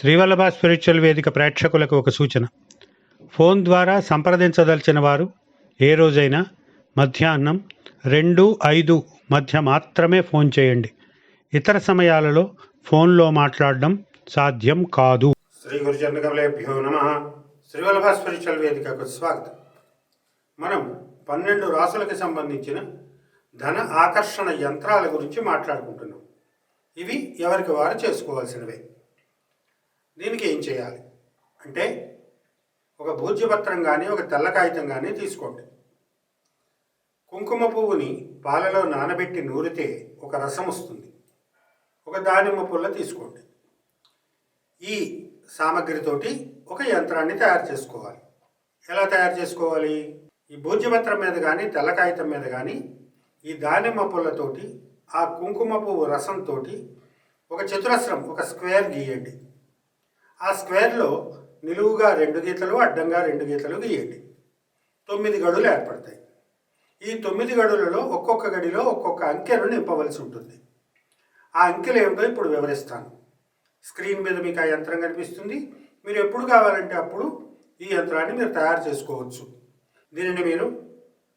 Srivallabha spiritual వేదిక ప్రేక్షకులకు ఒక సూచన. ఫోన్ ద్వారా సంప్రదించదలిచిన వారు ఏ రోజైనా మధ్యాహ్నం రెండు ఐదు మధ్య మాత్రమే ఫోన్ చేయండి. ఇతర సమయాలలో ఫోన్లో మాట్లాడడం సాధ్యం కాదు. శ్రీ గురుచంద్రకమలేభ్యో నమ. శ్రీవల్లభ స్పిరిచువల్ వేదికకు స్వాగతం. మనం పన్నెండు రాసులకు సంబంధించిన ధన ఆకర్షణ యంత్రాల గురించి మాట్లాడుకుంటున్నాం. ఇవి ఎవరికి వారు చేసుకోవాల్సినవే. దీనికి ఏం చేయాలి? అంటే ఒక భూజ్యపత్రం కానీ ఒక తెల్ల కాగితం కానీ తీసుకోండి. కుంకుమ పువ్వుని పాలలో నానబెట్టి నూరితే ఒక రసం వస్తుంది. ఒక దానిమ్మ పుల్ల తీసుకోండి. ఈ సామగ్రితోటి ఒక యంత్రాన్ని తయారు చేసుకోవాలి. ఎలా తయారు చేసుకోవాలి? ఈ భూజ్యపత్రం మీద కానీ తెల్ల కాగితం మీద కానీ ఈ దానిమ్మ పుల్లతోటి ఆ కుంకుమ పువ్వు రసంతో ఒక చతురస్రం ఒక స్క్వేర్ గీయండి. ఆ స్క్వేర్లో నిలువుగా రెండు గీతలు అడ్డంగా రెండు గీతలు గీయండి. తొమ్మిది గడులు ఏర్పడతాయి. ఈ తొమ్మిది గడులలో ఒక్కొక్క గడిలో ఒక్కొక్క అంకెను నింపవలసి ఉంటుంది. ఆ అంకెలు ఏమిటో ఇప్పుడు వివరిస్తాను. స్క్రీన్ మీద మీకు ఆ యంత్రం కనిపిస్తుంది. మీరు ఎప్పుడు కావాలంటే అప్పుడు ఈ యంత్రాన్ని మీరు తయారు చేసుకోవచ్చు. దీనిని మీరు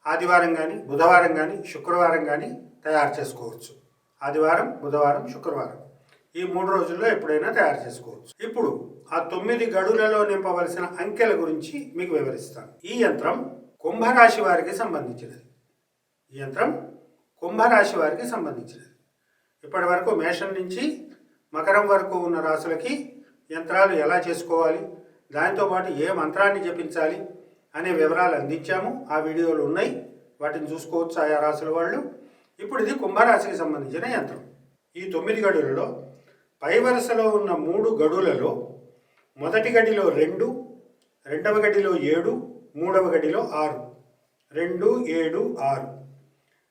ఆదివారం కానీ బుధవారం కానీ శుక్రవారం కానీ తయారు చేసుకోవచ్చు. ఆదివారం బుధవారం శుక్రవారం. ఈ మూడు రోజుల్లో ఎప్పుడైనా తయారు చేసుకోవచ్చు. ఇప్పుడు ఆ తొమ్మిది గడులలో నింపవలసిన అంకెల గురించి మీకు వివరిస్తాను. ఈ యంత్రం కుంభరాశి వారికి సంబంధించినది. ఈ యంత్రం కుంభరాశి వారికి సంబంధించినది. ఇప్పటి వరకు మేషం నుంచి మకరం వరకు ఉన్న రాశులకి యంత్రాలు ఎలా చేసుకోవాలి దాంతోపాటు ఏ మంత్రాన్ని జపించాలి అనే వివరాలు అందించాము. ఆ వీడియోలు ఉన్నాయి. వాటిని చూసుకోవచ్చు ఆయా రాశుల వాళ్ళు. ఇప్పుడు ఇది కుంభరాశికి సంబంధించిన యంత్రం. ఈ తొమ్మిది గడులలో పై వరుసలో ఉన్న మూడు గడులలో మొదటి గడిలో రెండు రెండవ గడిలో ఏడు మూడవ గడిలో ఆరు. రెండు ఏడు ఆరు.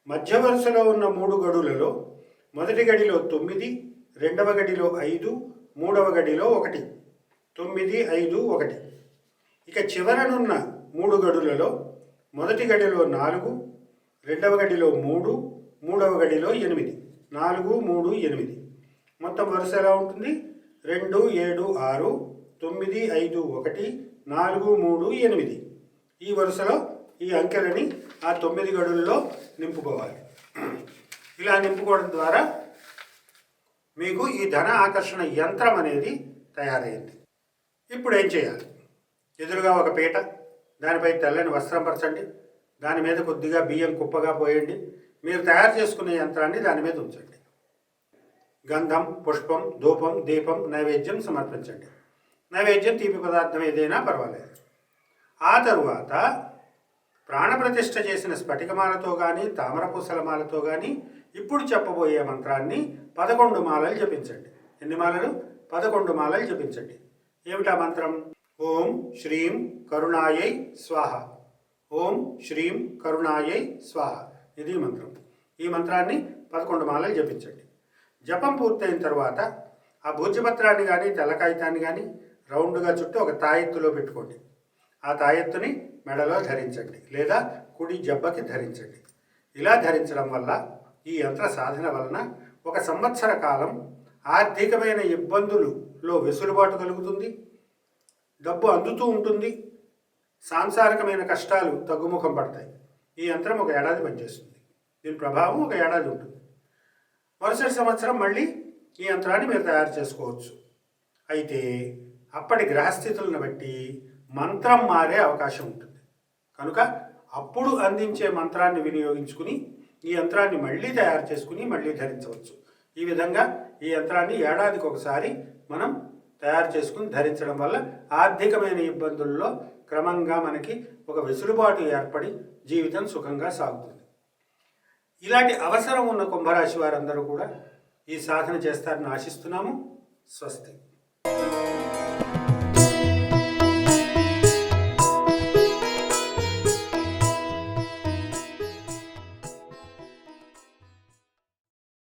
మధ్య వరుసలో ఉన్న మూడు గడులలో మొదటి గడిలో తొమ్మిది రెండవ గడిలో ఐదు మూడవ గడిలో ఒకటి. తొమ్మిది ఐదు ఒకటి. ఇక చివరనున్న మూడు గడులలో మొదటి గడిలో నాలుగు రెండవ గడిలో మూడు మూడవ గడిలో ఎనిమిది. నాలుగు మూడు ఎనిమిది. మొత్తం వరుస ఎలా ఉంటుంది? రెండు ఏడు ఆరు తొమ్మిది ఐదు ఒకటి నాలుగు మూడు ఎనిమిది. ఈ వరుసలో ఈ అంకెలని ఆ తొమ్మిది గడుల్లో నింపుకోవాలి. ఇలా నింపుకోవడం ద్వారా మీకు ఈ ధన ఆకర్షణ యంత్రం అనేది తయారైంది. ఇప్పుడు ఏం చేయాలి? ఎదురుగా ఒక పీట దానిపై తెల్లని వస్త్రం పరచండి. దాని మీద కొద్దిగా బియ్యం కుప్పగా పోయండి. మీరు తయారు చేసుకునే యంత్రాన్ని దాని మీద ఉంచండి. గంధం పుష్పం ధూపం దీపం నైవేద్యం సమర్పించండి. నైవేద్యం తీపి పదార్థం ఏదైనా పర్వాలేదు. ఆ తరువాత ప్రాణప్రతిష్ఠ చేసిన స్ఫటికమాలతో కానీ తామరపూసల మాలతో కానీ ఇప్పుడు చెప్పబోయే మంత్రాన్ని పదకొండు మాలలు జపించండి. ఎన్ని మాలలు? పదకొండు మాలలు జపించండి. ఏమిటా మంత్రం? ఓం శ్రీం కరుణాయై స్వాహ. ఓం శ్రీం కరుణాయై స్వాహ. ఇది మంత్రం. ఈ మంత్రాన్ని పదకొండు మాలలు జపించండి. జపం పూర్తయిన తర్వాత ఆ భూజ్యపత్రాన్ని కానీ తెల్ల కాగితాన్ని కానీ రౌండ్గా చుట్టూ ఒక తాయెత్తులో పెట్టుకోండి. ఆ తాయెత్తుని మెడలో ధరించండి లేదా కుడి జబ్బకి ధరించండి. ఇలా ధరించడం వల్ల ఈ యంత్ర సాధన వలన ఒక సంవత్సర కాలం ఆర్థికమైన ఇబ్బందులులో వెసులుబాటు కలుగుతుంది. డబ్బు అందుతూ ఉంటుంది. సాంసారికమైన కష్టాలు తగ్గుముఖం పడతాయి. ఈ యంత్రం ఒక ఏడాది పనిచేస్తుంది. దీని ప్రభావం ఒక ఏడాది ఉంటుంది. మరుసటి సంవత్సరం మళ్ళీ ఈ యంత్రాన్ని మీరు తయారు చేసుకోవచ్చు. అయితే అప్పటి గ్రహస్థితులను బట్టి మంత్రం మారే అవకాశం ఉంటుంది. కనుక అప్పుడు అందించే మంత్రాన్ని వినియోగించుకుని ఈ యంత్రాన్ని మళ్ళీ తయారు చేసుకుని మళ్ళీ ధరించవచ్చు. ఈ విధంగా ఈ యంత్రాన్ని ఏడాదికి ఒకసారి మనం తయారు చేసుకుని ధరించడం వల్ల ఆర్థికమైన ఇబ్బందుల్లో క్రమంగా మనకి ఒక వెసులుబాటు ఏర్పడి జీవితం సుఖంగా సాగుతుంది. ఇలాంటి అవసరం ఉన్న కుంభరాశి వారందరూ కూడా ఈ సాధన చేస్తారని ఆశిస్తున్నాము. స్వస్తి.